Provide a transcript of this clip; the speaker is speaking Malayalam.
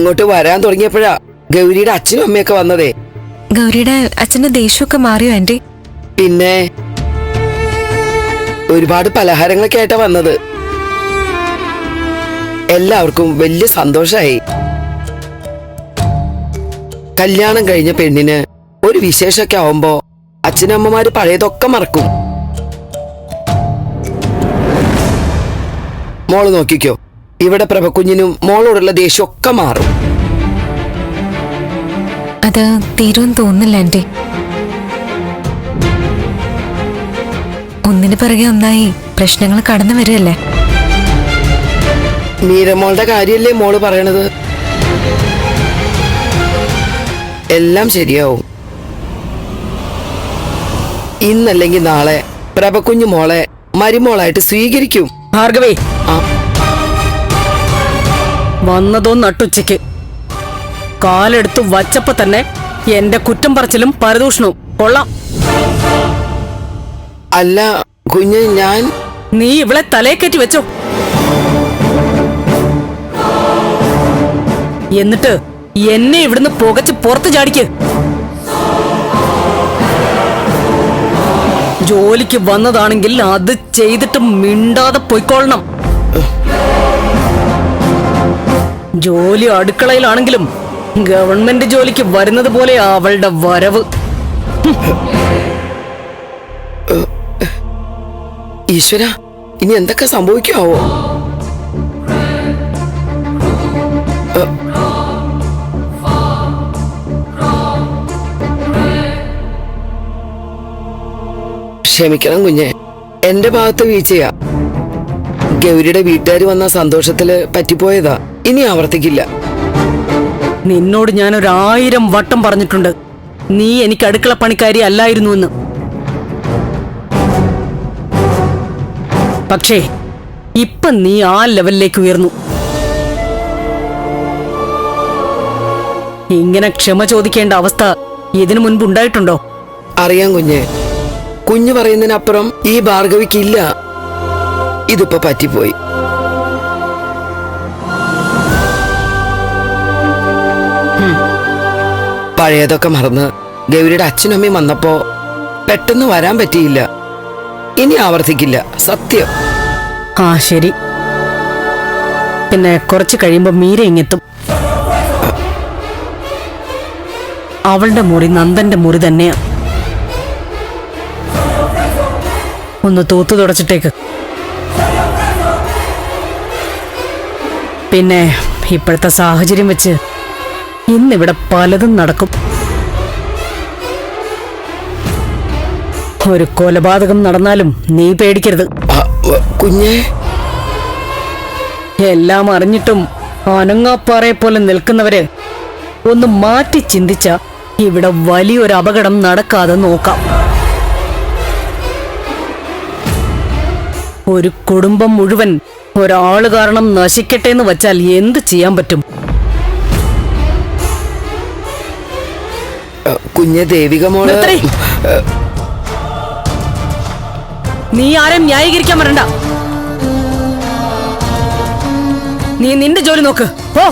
അങ്ങോട്ട് വരാൻ തുടങ്ങിയപ്പോഴാ ഗൗരിയുടെ അച്ഛനും അമ്മയൊക്കെ വന്നതേ. ഗൗരിയുടെ അച്ഛന്റെ ദേഷ്യമൊക്കെ മാറിയോ ആന്റി? പിന്നെ ഒരുപാട് പലഹാരങ്ങളൊക്കെ ആയിട്ടാ വന്നത്. എല്ലാവർക്കും വലിയ സന്തോഷമായി കല്യാണം കഴിഞ്ഞ പെണ്ണിന് ഒരു വിശേഷമൊക്കെ ആവുമ്പോ അച്ഛനമ്മമാര് പഴയതൊക്കെ മറക്കും. മോൾ നോക്കിക്കോ. ഇവിടെ പ്രഭക്കുഞ്ഞിനും മോളോടുള്ള ദേഷ്യമൊക്കെ മാറും. അത് തീരുമെന്ന് തോന്നില്ല ആന്റി ഒന്നിനു പിറകെ ഒന്നായി പ്രശ്നങ്ങൾ കടന്നു വരികയല്ലേ? മീരമോളുടെ കാര്യല്ലേ മോൾ പറയണത്? എല്ലാം ശരിയാവും. ഇന്നല്ലെങ്കിൽ നാളെ പ്രഭക്കുഞ്ഞു മോളെ മരുമോളായിട്ട് സ്വീകരിക്കും. ഭാർഗവേ വന്നതോ നട്ടുച്ചയ്ക്ക്. കാലെടുത്തു വച്ചപ്പോ തന്നെ എന്റെ കുറ്റം പറച്ചിലും പരദൂഷണവും. കൊള്ളാം. അല്ല കുഞ്ഞ് ഞാൻ നീ ഇവളെ തലയെ വെച്ചോ. എന്നിട്ട് എന്നെ ഇവിടുന്ന് പുകച്ച് പുറത്ത് ചാടിക്ക്. ജോലിക്ക് വന്നതാണെങ്കിൽ അത് ചെയ്തിട്ട് മിണ്ടാതെ പൊയ്ക്കൊള്ളണം ജോലി അടുക്കളയിലാണെങ്കിലും ഗവൺമെന്റ് ജോലിക്ക് വരുന്നത് പോലെ അവളുടെ വരവ്. ഈശ്വര ഇനി എന്തൊക്കെ സംഭവിക്കാവോ. ക്ഷമിക്കണം കുഞ്ഞെ. എന്റെ ഭാഗത്ത് വീഴ്ചയാ. ഗൗരിയുടെ വീട്ടുകാർ വന്ന സന്തോഷത്തിൽ പറ്റിപ്പോയതാ. ഇനി ആവർത്തിക്കില്ല. നിന്നോട് ഞാൻ ഒരായിരം വട്ടം പറഞ്ഞിട്ടുണ്ട്. നീ എനിക്ക് അടുക്കള പണിക്കാരി അല്ലായിരുന്നു എന്ന് പക്ഷേ ഇപ്പൊ നീ ആ ലെവലിലേക്ക് ഉയർന്നു. ഇങ്ങനെ ക്ഷമ ചോദിക്കേണ്ട അവസ്ഥ ഇതിനു മുൻപ് ഉണ്ടായിട്ടുണ്ടോ അറിയാം കുഞ്ഞെ. കുഞ്ഞു പറയുന്നതിനപ്പുറം ഈ ഭാർഗവിക്കില്ല ഇതിപ്പോ പറ്റിപ്പോയി. പഴയതൊക്കെ മറന്ന് ഗൗരിയുടെ അച്ഛനും അമ്മയും വന്നപ്പോ പെട്ടെന്ന് വരാൻ പറ്റിയില്ല. ഇനി ആവർത്തിക്കില്ല. സത്യം. ആ ശരി. പിന്നെ കുറച്ച് കഴിയുമ്പോ മീര ഇങ്ങെത്തും. അവളുടെ മുറി നന്ദന്റെ മുറി തന്നെയാ. ഒന്ന് തൂത്തു തുടച്ചിട്ടേക്ക്. പിന്നെ ഇപ്പോഴത്തെ സാഹചര്യം വെച്ച് ഇന്നിവിടെ പലതും നടക്കും. ഒരു കൊലപാതകം നടന്നാലും നീ പേടിക്കരുത്. കുഞ്ഞേ. എല്ലാം അറിഞ്ഞിട്ടും അനങ്ങാപ്പാറയെ പോലെ നിൽക്കുന്നവര് ഒന്ന് മാറ്റി ചിന്തിച്ച ഇവിടെ വലിയൊരു അപകടം നടക്കാതെ നോക്കാം. ഒരു കുടുംബം മുഴുവൻ ഒരാൾ കാരണം നശിക്കട്ടെ എന്ന് വച്ചാൽ എന്ത് ചെയ്യാൻ പറ്റും? കുഞ്ഞെ ദേവിക മോൾ. നിർത്തടി. നീ ആരെയും ന്യായീകരിക്കാൻ വരണ്ട. നീ നിന്റെ ജോലി നോക്ക്. ഓ